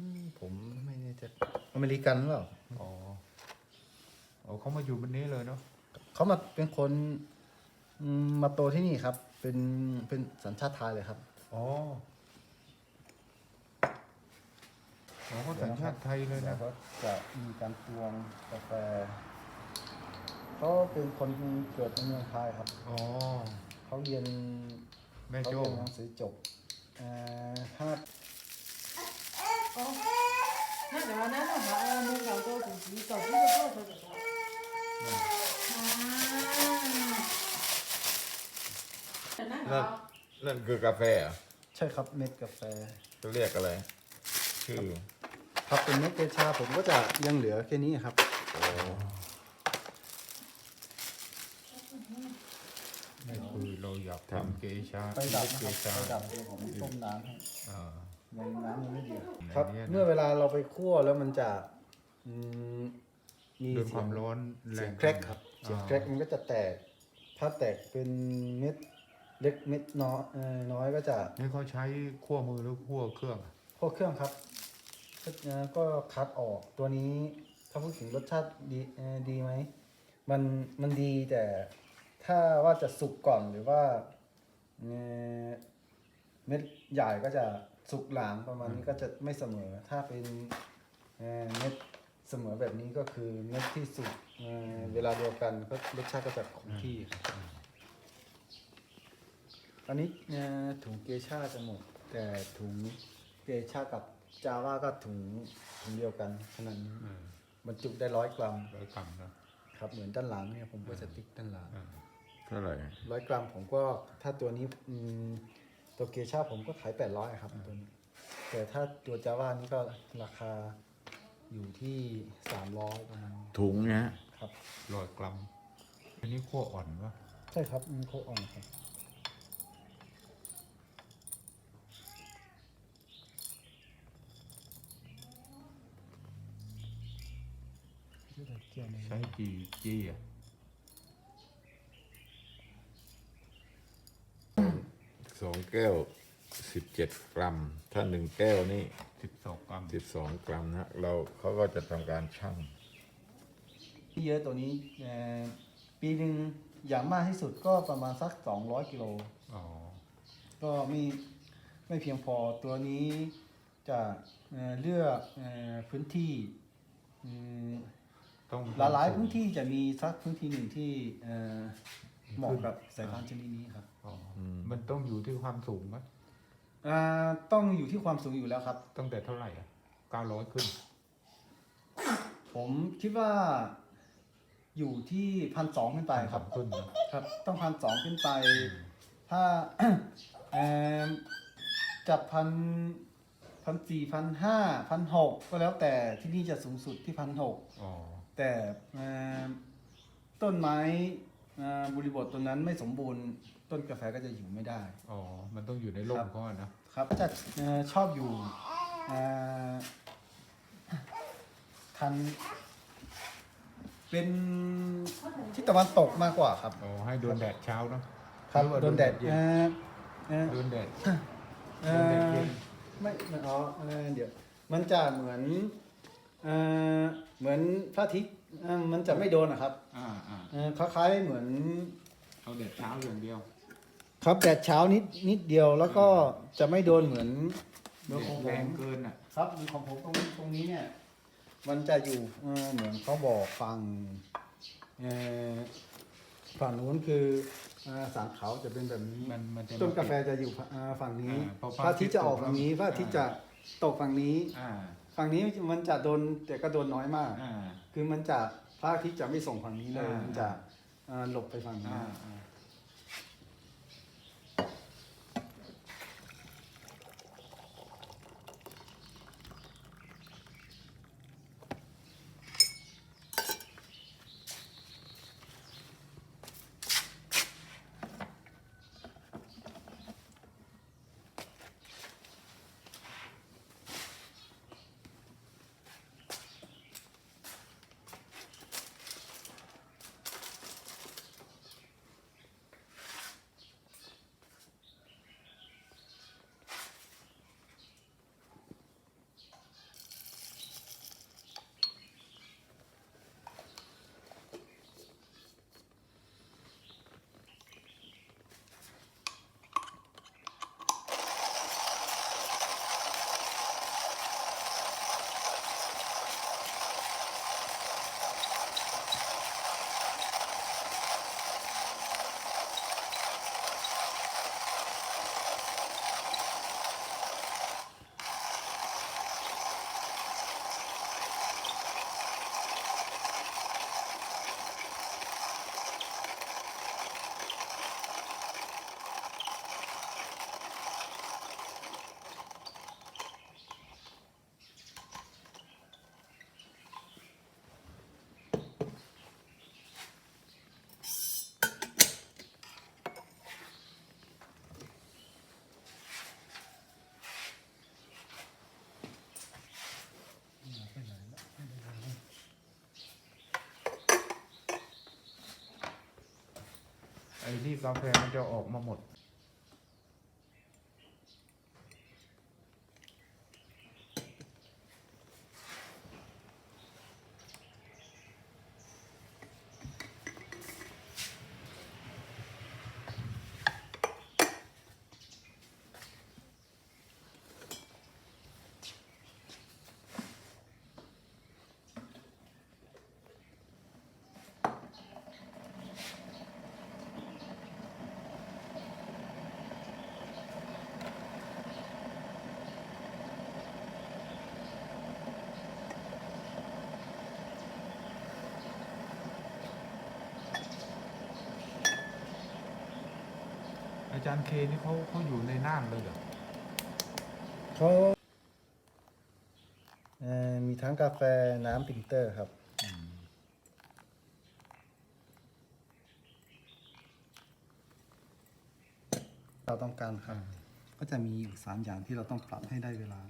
อืมผมไม่แน่ใจอเมริกันหรือเปล่าอ๋ออ๋อเขามาอยู่บนนี้เลยเนาะเขามาเป็นคนอืมมาโตที่นี่ครับ เป็นเป็นสัญชาติไทยเลยครับ อ๋ออ๋อเขาสัญชาติไทยเลยแล้นะวก็จะมีการตวงกาแฟเขาเป็นคนเกิดในเมืองไทยครับ อ๋อ เขาเรียนแม่เขาโจ้ เรียนหนังสือจบเอ่อถ้า 哦，那个那那啥，那个做主席，手机就做出来了。啊，那 นั่น 个。 นั่นคือกาแฟเหรอ ใช่ครับเม็ดกาแฟ จะเรียกอะไร ชื่อ ครับเป็นเม็ดเกชาผมก็จะยังเหลือแค่นี้ครับ โอ้นี่คือเราอยากทำเกชา ไปดับนะ เก ครับ ชา ไปดับเดี๋ยวผมต้มน้ำให้ อ่า ยังน้ำยังไม่เดือดในครับเนี้ยนะเมื่อเวลาเราไปคั่วแล้วมันจะอืมมีโดนคเสียวางมร้อนแรเสียงงแครกครับเสียงแครกมันก็จะแตก ถ้าแตกเป็นเม็ดเล็กเม็ดน้อยเอ่อน้อยก็จะนี่เขาใช้คั่วมือหรือคั่วเครื่องอะพวกเครื่องครับก็เอ่อก็คัดออกตัวนี้ถ้าพูดถึงรสชาติดีเอ่อดีไหมมันมันดีแต่ถ้าว่าจะสุกก่อนหรือว่าเอ่อเม็ดใหญ่ก็จะสุกหลังประมาณนี้ก็จะไม่เสมอ ถ้าเป็นเอ่อเม็ดเสมอแบบนี้ก็คือเม็ดที่สุกเอ่อเวลาเดียวกันก็รสชาติก็จะคงที่ครับอันนี้เอ่อถุงเกชาจะหมด แต่ถุงเกชากับจาว่าก็ถุงถุงเดียวกันขนาดนี้อ่าบรรจุได้ร้อยกรัมร้อยกรัมเนอะครับเหมือนด้านหลังเนี่ยผมก็จะติ๊กด้านหลังอ่าเท่าไหร่ร้อยกรัมผมก็ถ้าตัวนี้อืม ตัวเกชาผมก็ขายแปดร้อยครับตัวนี้แต่ถ้าตัวจาว่านี่ก็ราคาอยู่ที่สามร้อยประมาณนี้ถุงเนี้ยครับร้อยกรัมอันนี้คั่วอ่อนวะใช่ครับมีโคอ่อนครับชื่ออะไรเกี่ยวในใช้จีจีอะ สองแก้วสิบเจ็ดกรัม ถ้าหนึ่งแก้วนี่สิบสองกรัมสิบสองกรัมนะเราเขาก็จะทำการชั่ง ที่เยอะตัวนี้เอ่อปีหนึ่งอย่างมากที่สุดก็ประมาณสัก 200กิโล อ๋อ ก็ไม่ไม่เพียงพอตัวนี้จะเอ่อเลือกเอ่อพื้นที่อืมต้องหลายๆพื้นที่จะมีสักพื้นที่หนึ่งที่เอ่อเหมาะกับสายพันธุ์ชนิดนี้ครับอ๋ออ มันต้องอยู่ที่ความสูงไหมอ่าต้องอยู่ที่ความสูงอยู่แล้วครับ ตั้งแต่เท่าไหร่อะเก้าร้อยขึ้น ผมคิดว่าอยู่ที่พันสองขึ้นไปครับขึ้นนะครับ ต้องพันสองขึ้นไป ถ้าเอ่อจับพันพันสี่พันห้าพันหกก็แล้วแต่ที่นี่จะสูงสุดที่พันหกอ๋อแต่เอ่อต้นไม้เอ่อบริบทตัวนั้นไม่สมบูรณ์ ต้นกาแฟก็จะอยู่ไม่ได้ อ๋อ มันต้องอยู่ในร่ครัมบเขาอะนะครับจะเอ่อชอบอยู่เอ่อทัน เป็นที่ตะวันตกมากกว่าครับ อ๋อให้โดนแดดเช้าเนาะครับหอว่าโดนแดดเย็นเอ่อเอ่อ โดนแดด เอ่โดนแดดอเย็นไม่ไม่อ๋อเอ่อเดี๋ยว มันจะเหมือนเอ่อเหมือนพระอาทิตย์เอ่อมันจะไม่โดนนะครับอ่าอ่าเอ่อคล้ายๆเหมือนเอาแดดเช้าอย่างเดียว ครับแดดเช้านิดนิดเดียวแล้วก็จะไม่โดนเหมือนเหมือนของผแรงมเกินอะครับของผมตรงตรงนี้เนี่ย มันจะอยู่เอ่อเหมือนเขาบอกฝั่งเอ่อฝั่งนู้นคือเอ่อสามเขาจะเป็นแบบนี้ มันมันจะต้นกาแฟจะอยู่ฝั่งเอ่อฝั่งนี้อ่าพอพระอาทิตย์จะออกพระฝั่งนี้อาทิตย์พระอาทิตย์จะตกฝั่งนี้ อ่าฝั่งนี้มันจะโดนแต่ก็โดนน้อยมาก อ่า คือมันจะพระอาทิตย์จะไม่ส่งฝั่งนี้เลยอ่ามั มันจะเอ่อหลบไปฝั่งนี้อ่าอ่า ไอ้ที่กาแฟมันจะออกมาหมด อาจารย์เคนี่เขาเขาอยู่ในน่านเลยเหรอเขาเอ่อมีทั้งกาแฟน้ำปรินเตอร์ครับ เราต้องการครับ ก็จะมีอยู่สามอย่างที่เราต้องปรับให้ได้เวลา